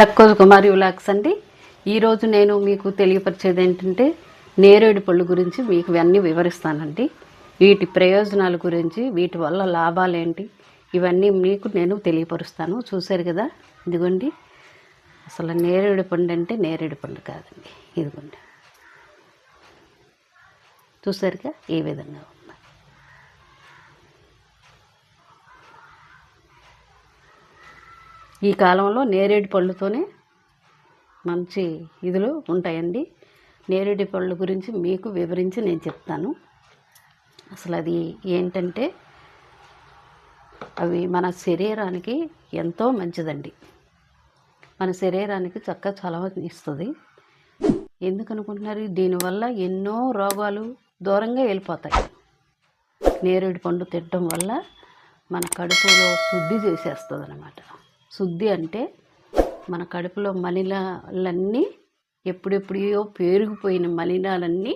లక్కోజ్ కుమారి ఉలాక్స్ అండి. ఈరోజు నేను మీకు తెలియపరిచేది ఏంటంటే నేరేడు పళ్ళు గురించి మీకు ఇవన్నీ వివరిస్తానండి. వీటి ప్రయోజనాల గురించి వీటి వల్ల లాభాలు ఏంటి ఇవన్నీ మీకు నేను తెలియపరుస్తాను. చూశారు కదా? ఇదిగోండి. అసలు నేరేడు పండు అంటే నేరేడు పండు కాదండి. ఇదిగోండి. చూసారుగా ఏ విధంగా ఈ కాలంలో నేరేడు పళ్ళుతోనే మంచి ఇదిలో ఉంటాయండి. నేరేడు పళ్ళు గురించి మీకు వివరించి నేను చెప్తాను. అసలు అది ఏంటంటే అవి మన శరీరానికి ఎంతో మంచిదండి. మన శరీరానికి చక్క చలవ ఇస్తుంది. ఎందుకు అనుకుంటున్నారు? దీనివల్ల ఎన్నో రోగాలు దూరంగా వెళ్ళిపోతాయి. నేరేడు పండు తినడం వల్ల మన కడుపులో శుద్ధి చేసేస్తుంది అనమాట శుద్ధి అంటే మన కడుపులో మలినాలన్నీ ఎప్పుడెప్పుడో పేరుకుపోయిన మలినాలన్నీ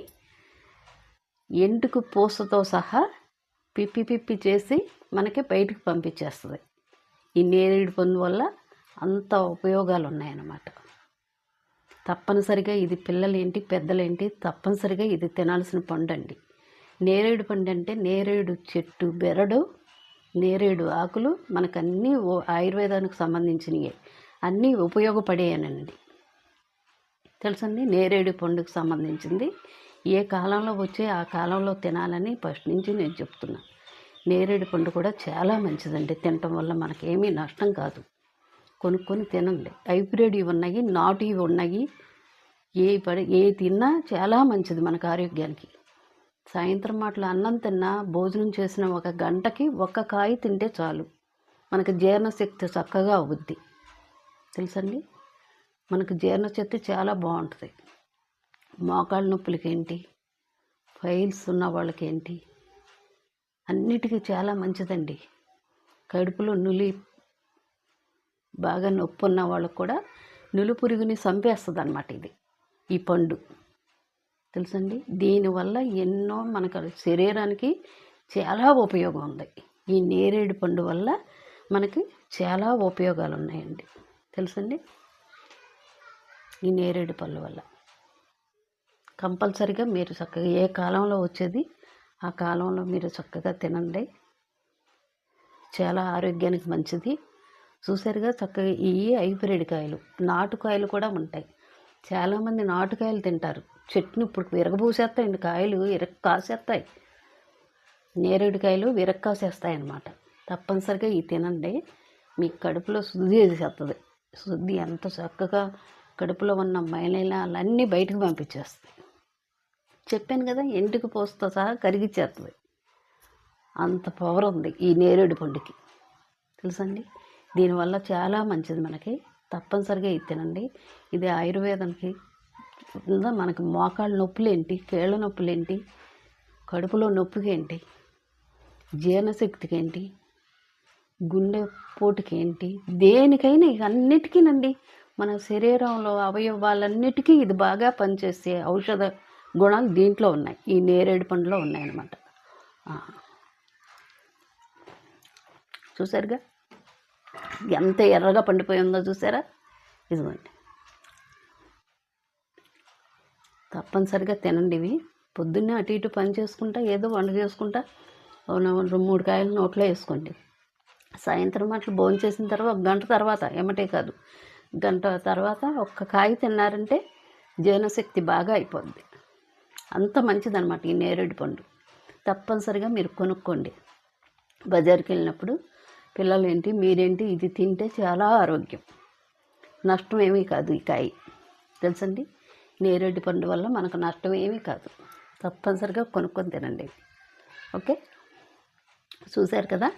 ఎంటుకు పూసతో సహా పిప్పి పిప్పి చేసి మనకి బయటకు పంపించేస్తుంది. ఈ నేరేడు పండు వల్ల అంత ఉపయోగాలు ఉన్నాయన్నమాట తప్పనిసరిగా ఇది పిల్లలేంటి పెద్దలేంటి తప్పనిసరిగా ఇది తినాల్సిన పండు అండి నేరేడు పండు అంటే నేరేడు చెట్టు బెరడు నేరేడు ఆకులు మనకు అన్నీ ఓ- ఆయుర్వేదానికి సంబంధించినవి అన్నీ ఉపయోగపడేయనండి. తెలుసండి? నేరేడు పండుకు సంబంధించింది. ఏ కాలంలో వచ్చే ఆ కాలంలో తినాలని ఫస్ట్ నుంచి నేను చెప్తున్నా. నేరేడు పండు కూడా చాలా మంచిదండి. తినటం వల్ల మనకేమీ నష్టం కాదు. కొనుక్కొని తినండి. హైబ్రిడ్ ఇవి ఉన్నాయి నాటు ఇవి ఉన్నాయి. ఏ పడి ఏ తిన్నా చాలా మంచిది మనకు ఆరోగ్యానికి. సాయంత్రం మాటలు అన్నం తిన్నా భోజనం చేసిన ఒక గంటకి ఒక్క కాయ తింటే చాలు. మనకు జీర్ణశక్తి చక్కగా అవుద్ది. తెలుసండి? మనకు జీర్ణశక్తి చాలా బాగుంటుంది. మోకాళ్ళ నొప్పులకి ఏంటి ఫైల్స్ ఉన్న వాళ్ళకి ఏంటి అన్నిటికీ చాలా మంచిదండి. కడుపులో నులి బాగా నొప్పి ఉన్న వాళ్ళకు కూడా నులి పురుగుని చంపేస్తుంది అనమాట ఇది. ఈ పండు. తెలుసండి? దీనివల్ల ఎన్నో మనకు శరీరానికి చాలా ఉపయోగం ఉంది. ఈ నేరేడు పండు వల్ల మనకి చాలా ఉపయోగాలు ఉన్నాయండి తెలుసండి? ఈ నేరేడు పళ్ళు వల్ల. కంపల్సరిగా మీరు చక్కగా ఏ కాలంలో వచ్చేది ఆ కాలంలో మీరు చక్కగా తినండి. చాలా ఆరోగ్యానికి మంచిది. చూసారుగా చక్కగా ఈ హైబ్రిడ్ కాయలు నాటుకాయలు కూడా ఉంటాయి. చాలామంది నాటుకాయలు తింటారు. చెట్టుని ఇప్పుడు విరగబూసేస్తాయండి కాయలు విరగ కాసేస్తాయి నేరేడుకాయలు విరగ కాసేస్తాయి అన్నమాట తప్పనిసరిగా ఇవి తినండి. మీ కడుపులో శుద్ధి చేసేస్తుంది. శుద్ధి ఎంత చక్కగా కడుపులో ఉన్న మైలైనాలన్నీ బయటకు పంపించేస్తుంది. చెప్పాను కదా ఎంటుకు పోస్తా సహా కరిగిచ్చేస్తుంది. అంత పవర్ ఉంది ఈ నేరేడు పండుకి. తెలుసండి దీనివల్ల చాలా మంచిది మనకి. తప్పనిసరిగా ఇది తినండి ఇది ఆయుర్వేదానికి మనకి మోకాళ్ళ నొప్పులు ఏంటి కీళ్ళ నొప్పులు ఏంటి కడుపులో నొప్పికి ఏంటి జీర్ణశక్తికి ఏంటి గుండె పోటుకి ఏంటి దేనికైనా ఇక అన్నిటికీనండి. మన శరీరంలో అవయవాలన్నిటికీ ఇది బాగా పనిచేసే ఔషధ గుణాలు దీంట్లో ఉన్నాయి. ఈ నేరేడు పండులో ఉన్నాయన్నమాట. చూసారుగా ఎంత ఎర్రగా పండిపోయి ఉందో చూసారా? ఇదిగోండి. తప్పనిసరిగా తినండి ఇవి. పొద్దున్నే అటు ఇటు పని చేసుకుంటా ఏదో వంట చేసుకుంటా. రెండు మూడు కాయలు నోట్లో వేసుకోండి. సాయంత్రం అట్లా భోజనం చేసిన తర్వాత ఒక గంట తర్వాత ఏమటే కాదు. గంట తర్వాత ఒక్క కాయ తిన్నారంటే జీర్ణశక్తి బాగా అయిపోద్ది. అంత మంచిదన్నమాట ఈ నేరేడు పండు. తప్పనిసరిగా మీరు కొనుక్కోండి. బజార్కి వెళ్ళినప్పుడు పిల్లలు ఏంటి మీరేంటి? ఇది తింటే చాలా ఆరోగ్యం. నష్టం ఏమీ కాదు ఈ కాయ. తెలుసండి? నేరేడు పండు వల్ల మనకు నష్టం ఏమీ కాదు. తప్పనిసరిగా కొనుక్కొని తినండి. ఓకే? చూశారు కదా?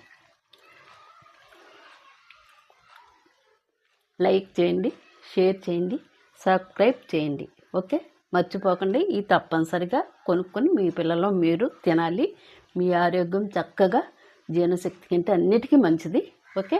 లైక్ చేయండి షేర్ చేయండి సబ్స్క్రైబ్ చేయండి. ఓకే? మర్చిపోకండి. ఈ తప్పనిసరిగా కొనుక్కొని మీ పిల్లలు మీరు తినాలి. మీ ఆరోగ్యం చక్కగా జీర్ణశక్తి కంటే అన్నిటికీ మంచిది. ఓకే?